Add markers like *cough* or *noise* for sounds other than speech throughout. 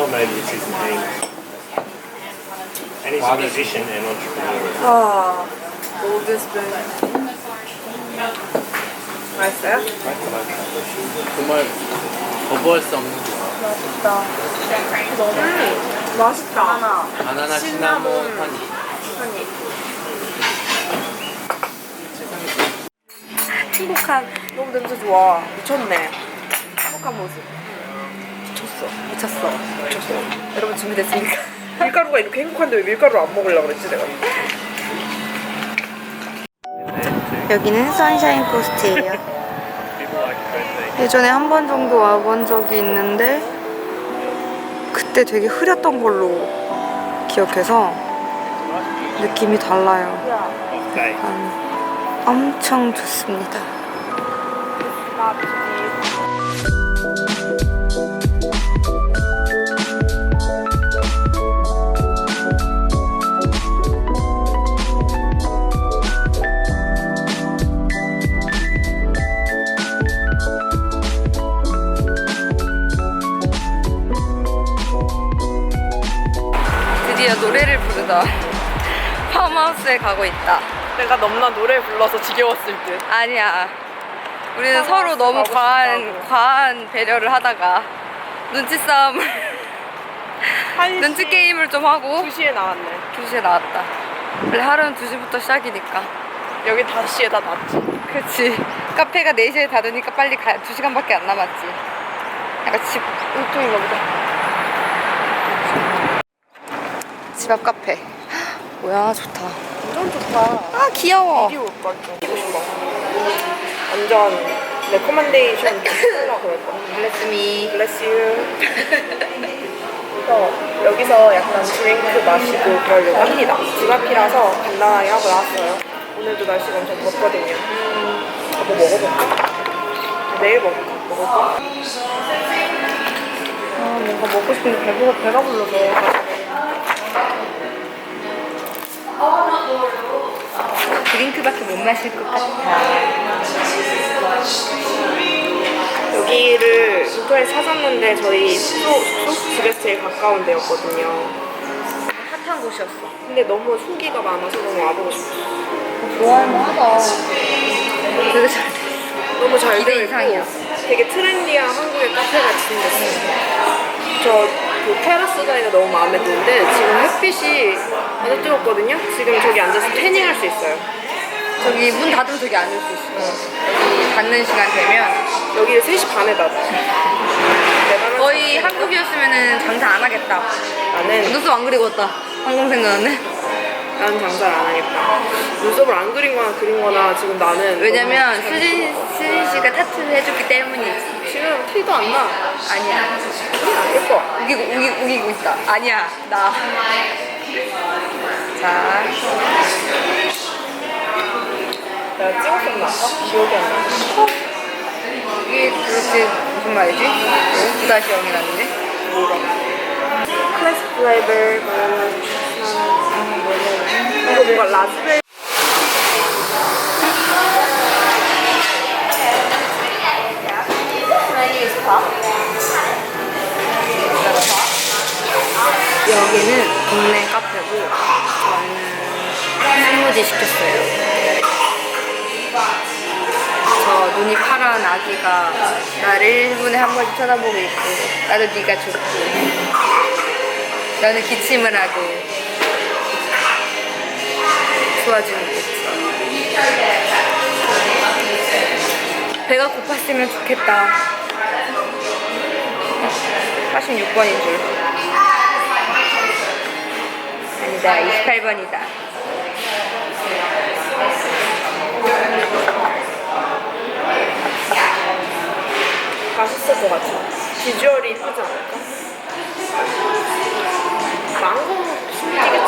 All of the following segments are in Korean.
Well, maybe it's his name. And he's a musician and entrepreneur. 아, 골드 스푼. 맛있어요? 정말 거부할 수 없는 조합. 맛있다. 음, 맛있다. 하나. 바나나 시나몬 시나몬. 허니. honey. 행복한 너무 냄새 좋아 미쳤네 행복한 모습 미쳤어 미쳤어 미쳤어 여러분 준비됐습니까? *laughs* 밀가루가 이렇게 행복한데 왜 밀가루를 안 먹으려고 그랬지 내가 여기는 선샤인 코스트예요. 예전에 한 번 정도 와본 적이 있는데 그때 되게 흐렸던 걸로 기억해서 느낌이 달라요. 음, 엄청 좋습니다. 팜하우스에 가고 있다. 내가 넘나 노래 불러서 지겨웠을 듯 아니야. 우리는 서로 너무 가고 과한 싶다고. 과한 배려를 하다가 눈치 싸움을 눈치 게임을 좀 하고 2시에 나왔네 2시에 나왔다. 원래 하루는 2시부터 시작이니까. 여기 5시에 다 닫지 그치. 카페가 4시에 닫으니까 빨리 가, 2시간밖에 안 남았지. 약간 집, 이쪽인가 보다. 집 앞 카페. *gasps* 뭐야, 좋다. 완전 좋다 아, 귀여워. 이리 올걸 좀 끼고 싶어 완전 레코멘데이션 하려고 그랬거든 Bless me. Bless you. 그래서 여기서 약간 드링크 마시고 그러려고 합니다. 집 앞이라서 간단하게 하고 나왔어요. 오늘도 날씨가 엄청 덥거든요. 뭐 먹어볼까? 내일 먹을까? 먹을까? 아, 뭔가 먹고 싶은데 배가 불러서. 드링크밖에 못 마실 것 같아. 여기를 인터넷 찾았는데 저희 숙소, 숙소 집에서 제일 가까운 데였거든요. 핫한 곳이었어. 근데 너무 후기가 많아서 너무 와보고 싶어. 좋아할만 하다. 되게 잘 돼. 너무 잘 기대 이상이야. 되게 트렌디한 한국의 카페가 진짜 저그 테라스 자리가 너무 마음에 드는데 지금 햇빛이 아주 뜨겁거든요. 지금 저기 앉아서 태닝할 수 있어요. 저기 문 닫으면 저기 앉을 수 있어. 여기 닫는 시간 되면 여기를 3시 반에 닫아. *laughs* 거의 한국이었으면 장사 안 하겠다. 나는 눈썹 안 그리고 왔다. 항공 생각나네. 나는 장사를 안 하겠다. 눈썹을 안 그린 거나 그린 거나 지금 나는 왜냐면 너무 수진, 수진 씨가 타투를 해줬기 때문이지. 지금 티도 안 나. 아니야. 예뻐. 우기고, 우기, 우기고 있다. 아니야. 나. 자, 내가 찍었었나? 어? 기억이 안 나. 이게 도대체 무슨 말이지? 두 다시 영이 났는데? 뭐가? 클래식 플레이버 이거 뭔가 라즈베리 파란 아기가 나를 1분에 한 번씩 쳐다보고 있고 나도 네가 좋고 나는 기침을 하고 좋아지는 거지. 배가 고팠으면 좋겠다. 46번인 줄. 아니다, 28번이다. 맛있을 것 같아. 비주얼이 이쁘지 않을까? 망고 숨기겠지.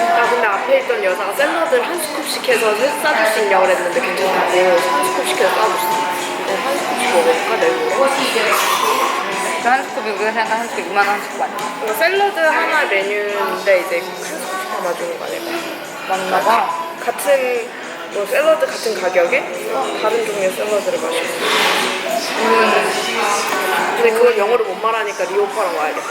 아 근데 앞에 있던 여자가 샐러드를 한 스쿱씩 해서 싸줄 수 있냐고 그랬는데 괜찮다고 한 스쿱씩 해서 싸줬어. 어, 한 스쿱씩 먹어볼까 내일? 한 스쿱이 우리가 생각한 한 스쿱 2만 원한 스쿱 아니야? 이거 샐러드 하나 메뉴인데 이제 한 스쿱씩 담아주는 거야 내가. 맞나 봐. 같은 뭐 샐러드 같은 가격에 다른 종류의 샐러드를 이건 근데 그걸 영어를 못 말하니까 리오파랑 와야겠다.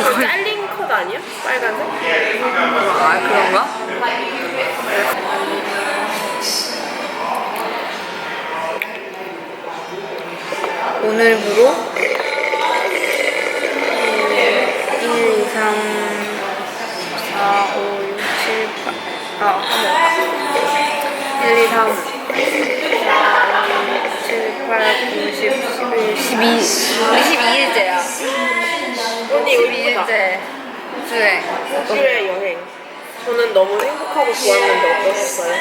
이거 잘린 컷 아니야? 빨간색? 아 그런가? 오늘부로 1, 2, 3, 4, 5, 6, 7, 8 아, 1, 2, 3, 4, 5, 6, 7, 8, 9, 10, 11, 12 우리 12일째야 언니 이쁘다. 12일째 수행 일주일의 여행. 저는 너무 행복하고 좋았는데 어떠셨어요?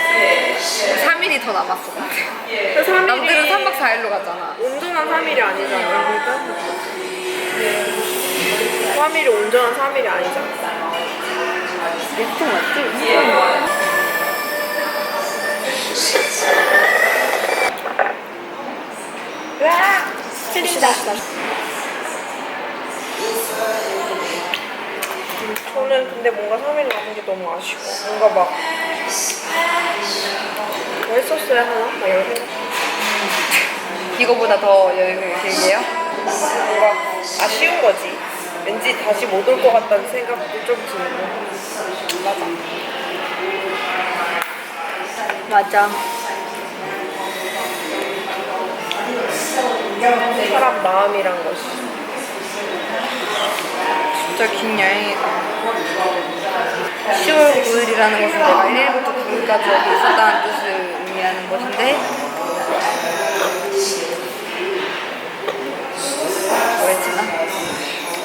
3일이 더 남았어 근데. 3일이 남들은 3박 4일로 갔잖아 온전한 3일이 아니잖아. 3일이 온전한 3일이 아니잖아. 리프팅 맞지? 다시 다시. 저는 근데 뭔가 3일 남은 게 너무 아쉬워. 뭔가 막, 뭐 했었어야 하나? 막 이런 생각. 이거보다 더 여행을 길게요? 뭔가 아쉬운 거지. 왠지 다시 못 올 것 같다는 생각도 좀 들고. 맞아. 맞아 사람 마음이란 것이. 진짜 긴 여행이다 10월 9일이라는 것은 내가 1일부터 9일까지 여기 있었다는 뜻을 의미하는 것인데 뭐랬지나?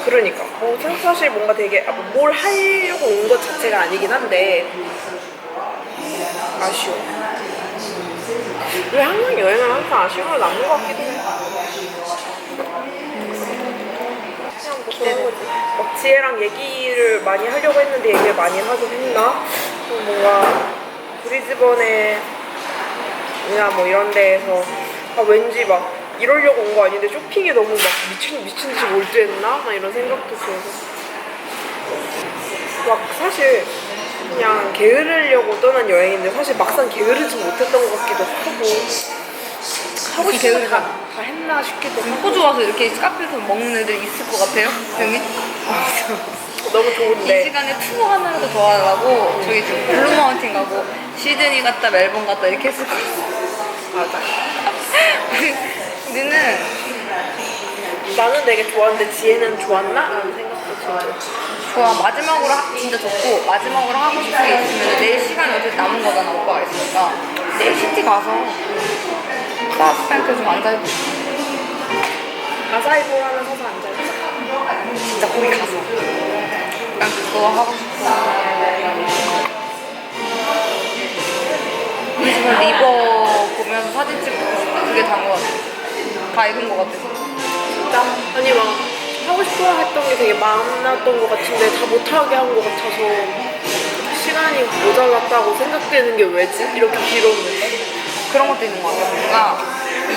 그러니까. 뭐, 사실 뭔가 되게 아, 뭘 하려고 온 것 자체가 아니긴 한데, 아쉬워. 왜 항상 여행은 항상 아쉬움으로 남는 것 같기도 해. 그냥 뭐 그런. 막 지혜랑 얘기를 많이 하려고 했는데 얘기를 많이 하긴 했나? 또 뭔가 브리즈번에 이나 뭐 이런 데에서 아, 왠지 막 이러려고 온 거 아닌데 쇼핑에 너무 막 미친 미친 듯이 몰두했나? 막 이런 생각도 들고 막 사실 그냥 게으르려고 떠난 여행인데 사실 막상 게으르지 못했던 것 같기도 하고 하고 싶은 게으르다. 다, 다 했나 싶기도 하고 호주 와서 이렇게 카페에서 먹는 애들 있을 것 같아요? 형이? *laughs* 너무 이 좋은데 시간에 투어 하나라도 더 하려고 저기 지금 블루마운틴 가고 시드니 갔다 멜번 갔다 이렇게 했을 거야 맞아 *laughs* 우리는 나는 되게 좋았는데 지혜는 좋았나? 라는 생각 도 들고 좋아. 마지막으로 하, 진짜 좋고 마지막으로 하고 싶은 게 있으면 내일 시간이 어차피 남은 거잖아 오빠가 있으니까. 내일 시티 가서 스타스뱅크 좀 앉아있고. 아사이볼 하나 사서 앉아있자 진짜 거기 가서. 난 그거 하고 싶어. 리즈번 리버 보면서 사진 찍고 그게 다인 것 같아 다 익은 것 같아서. 진짜 아니 막 하고 싶어 했던 게 되게 많았던 것 같은데 다 못하게 한 것 같아서 시간이 모자랐다고 생각되는 게 왜지? 이렇게 길었는데 그런 것도 있는 것 같아. 뭔가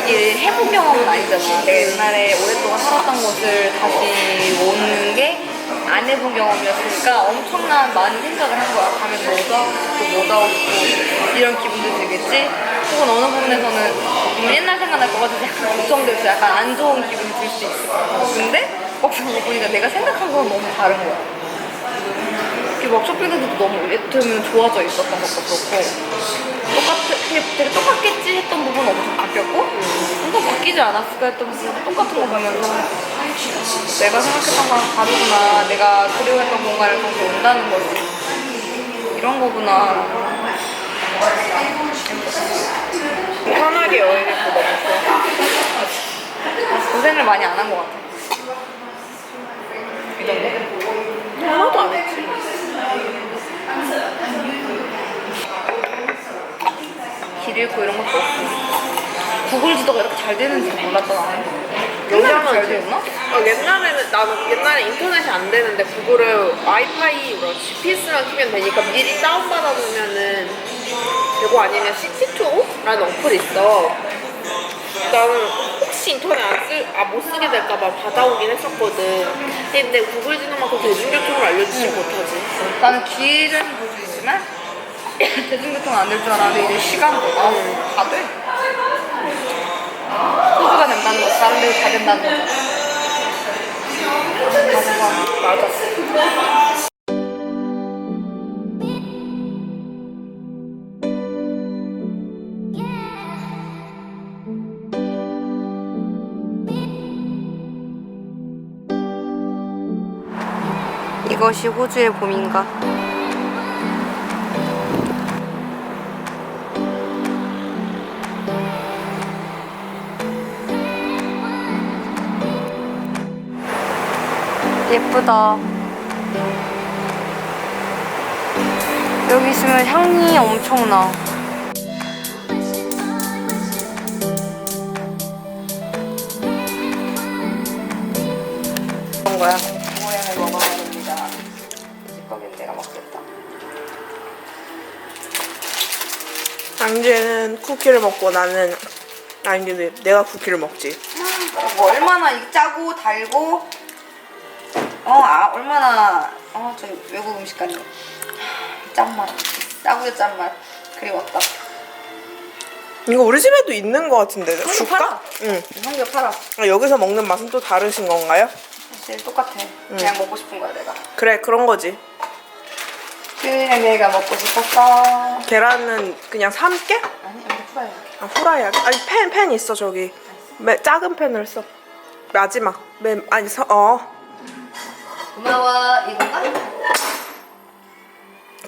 이게 해본 경험은 아니잖아. 내가 옛날에 오랫동안 살았던 곳을 다시 오는 게 안 해본 경험이었으니까 엄청난 많은 생각을 한 거야. 가면 뭐 하고 싶고, 뭐 하고 싶고, 이런 기분도 들겠지? 혹은 어느 부분에서는 음, 옛날 생각날 것 같아서 약간 걱정될 수 약간 안 좋은 기분이 들 수 있어. 근데 막상 보니까 내가 생각한 거랑 너무 다른 거야. 이렇게 막 쇼핑센터도 너무 예쁘면 좋아져 있었던 것도 그렇고 똑같은 되게, 똑같겠지 했던 부분은 엄청 바뀌었고 뭔가 바뀌지 않았을까 했던 부분 똑같은 거 보면서 내가 생각했던 거랑 다르구나. 내가 그리워했던 공간을 다시 온다는 거지. 이런 거구나. 편하게 여행했고 너무 좋아 고생을 많이 안 한 것 같아 이 정도? 하나도 안 했지 길 잃고 이런 것도 없고 구글 지도가 이렇게 잘 되는지 몰랐던 나는 옛날에 잘 되었나? 어, 옛날에는 나는 옛날에 인터넷이 안 되는데 구글을 와이파이 뭐 GPS만 키면 되니까 미리 다운 받아 놓으면은 되고 아니면 시티투라는 어플이 있어. 나는 혹시 인터넷 안 쓸, 아, 못 쓰게 될까봐 받아오긴 했었거든. 근데 구글 지도만큼 대중교통을 알려주지 못하지. 나는 길은 볼 수 있지만 대중교통은 안될 줄 알았는데 이제 시간도 아, 다 돼. 다른 데도 다 된다는 거죠. 맞아. 이것이 호주의 봄인가? 예쁘다. 여기 있으면 향이 엄청나. 그런 거야. 당진은 쿠키를 먹고 나는 아니 근데 내가 쿠키를 먹지. 뭐 얼마나 이 짜고 달고 어 아, 얼마나 어 저 외국 음식 같네 짠맛 짜고요 짠맛 그리웠다 이거 우리 집에도 있는 것 같은데 줄까? 팔아. 응. 삼겹 팔아 아, 여기서 먹는 맛은 또 다르신 건가요? 사실 똑같아 그냥 먹고 싶은 거야 내가 그래 그런 거지. 그냥 내가 먹고 싶었어 계란은 그냥 삶게? 아니 이렇게 풀어야 아 후라이 하게. 아니 팬 팬 있어 저기. 매, 작은 팬을 써. 마지막. 맨 아니 서, 어. 고마워 이건가?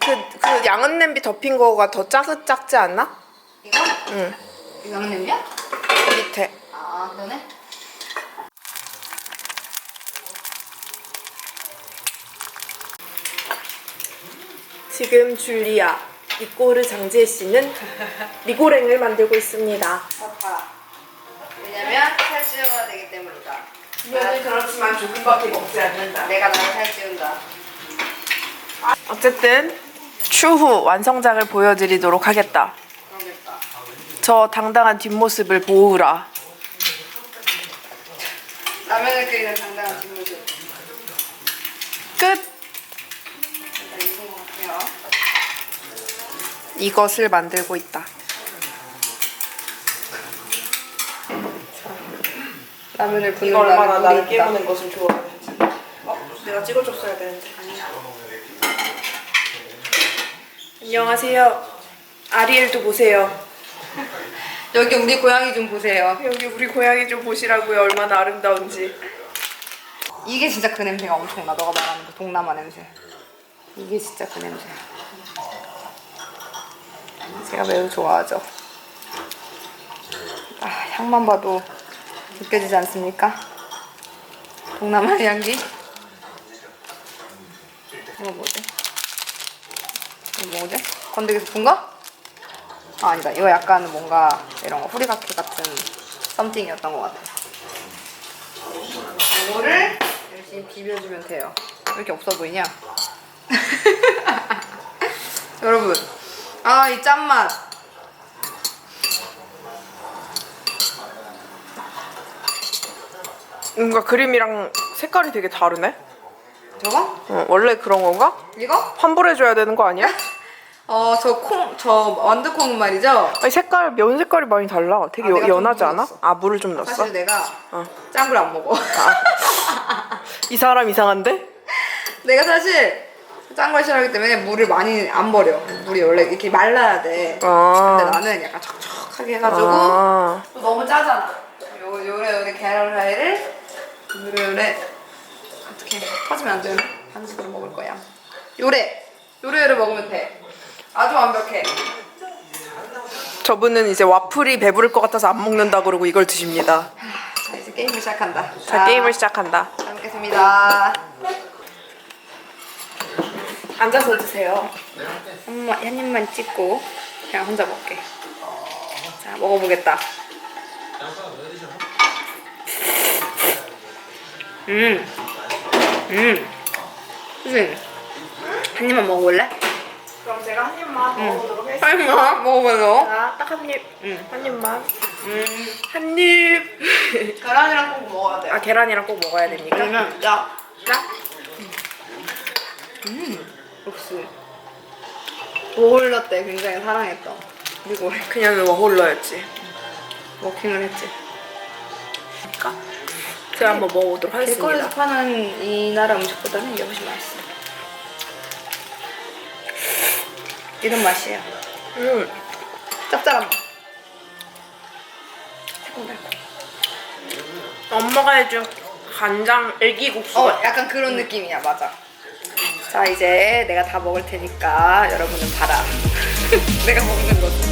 그, 그 양은 냄비 덮인 거가 더 작, 작지 않나? 이거? 응. 이거 양은 냄비야? 밑에. 아 그러네 지금 줄리아 리꼬르 장지혜 씨는 리고랭을 만들고 있습니다. 좋다 왜냐면 살찌워야 되기 때문이다 이거는 그렇지만 조금밖에 먹지 않는다. 내가 나를 살찌운다 어쨌든 추후 완성작을 보여드리도록 하겠다. 그러겠다 저 당당한 뒷모습을 보우라. 라면을 끓이는 당당한 뒷모습 끝. 일단 익은 것 같아요 이것을 만들고 있다. 라면을 붓는 이거 얼마나 나를 나를 물이 있다. 깨우는 것을 좋아하는지. 어, 내가 찍어줬어야 되는데. 안녕하세요. 아리엘도 보세요. 여기 우리 고양이 좀 보세요 여기 우리 고양이 좀 보시라고요. 얼마나 아름다운지. 이게 진짜 그 냄새가 엄청나 너가 말하는 그 동남아 냄새 이게 진짜 그 냄새 제가 매우 좋아하죠 아 향만 봐도 느껴지지 않습니까? 동남아 향기 이거 뭐지? 이거 뭐지? 건더기 스푼가? 아 아니다 이거 약간 뭔가 이런 거 후리가키 같은 썸띵이었던 것 같아 이거를 열심히 비벼주면 돼요. 왜 이렇게 없어 보이냐? *laughs* 여러분, 아 이 짠맛. 뭔가 그림이랑 색깔이 되게 다르네. 저거? 어, 원래 그런 건가? 이거? 환불해줘야 되는 거 아니야? *laughs* 어, 저 콩, 저 완두콩 말이죠. 아니 색깔 면 색깔이 많이 달라. 되게 아, 여- 내가 좀 연하지 않아? 넣었어. 아 물을 좀 넣었어? 사실 내가 어. 짠 걸 안 먹어. *laughs* 이 사람 이상한데? 내가 사실 짠 걸 싫어하기 때문에 물을 많이 안 버려. 물이 원래 이렇게 말라야 돼. 근데 아. 나는 약간 촉촉하게 해가지고 아. 또 너무 짜잖아. 요 요래 요래 계란 후라이를 요래 요래 어떻게 터지면 안 되나? 반숙으로 먹을 거야. 요래 요래 요래 먹으면 돼. 아주 완벽해. 저분은 이제 와플이 배부를 것 같아서 안 먹는다 그러고 이걸 드십니다. 자 이제 게임을 시작한다. 자 게임을 시작한다. 잘 먹겠습니다. 앉아서 드세요. 한, 번- 한 입만 찍고 그냥 혼자 먹게. 자 먹어보겠다. 음, 음, 선생님 한 입만 먹어볼래? 그럼 제가 한 입만 먹어보도록 하겠습니다. 한 입만 먹어봐요. 자, 딱한 입. 응. 한 입만. 음, 한 입. *laughs* 계란이랑 꼭 먹어야 돼. 아 계란이랑 꼭 먹어야 됩니까? 야, 자, 음, 역시 워홀러 때 굉장히 사랑했던 그리고 그냥 워홀러였지. 워킹을 했지. 맛있을까? 제가 한번 먹어보도록 길거리에서 하겠습니다. 파는 이 나라 음식보다는 이게 훨씬 맛있어. 이런 맛이에요. 음, 짭짤한 맛. 새콤달콤. 엄마가 해준 간장 애기국수. 어, 약간 그런 느낌이야, 맞아. 자, 이제 내가 다 먹을 테니까 여러분은 봐라. *laughs* 내가 먹는 거지.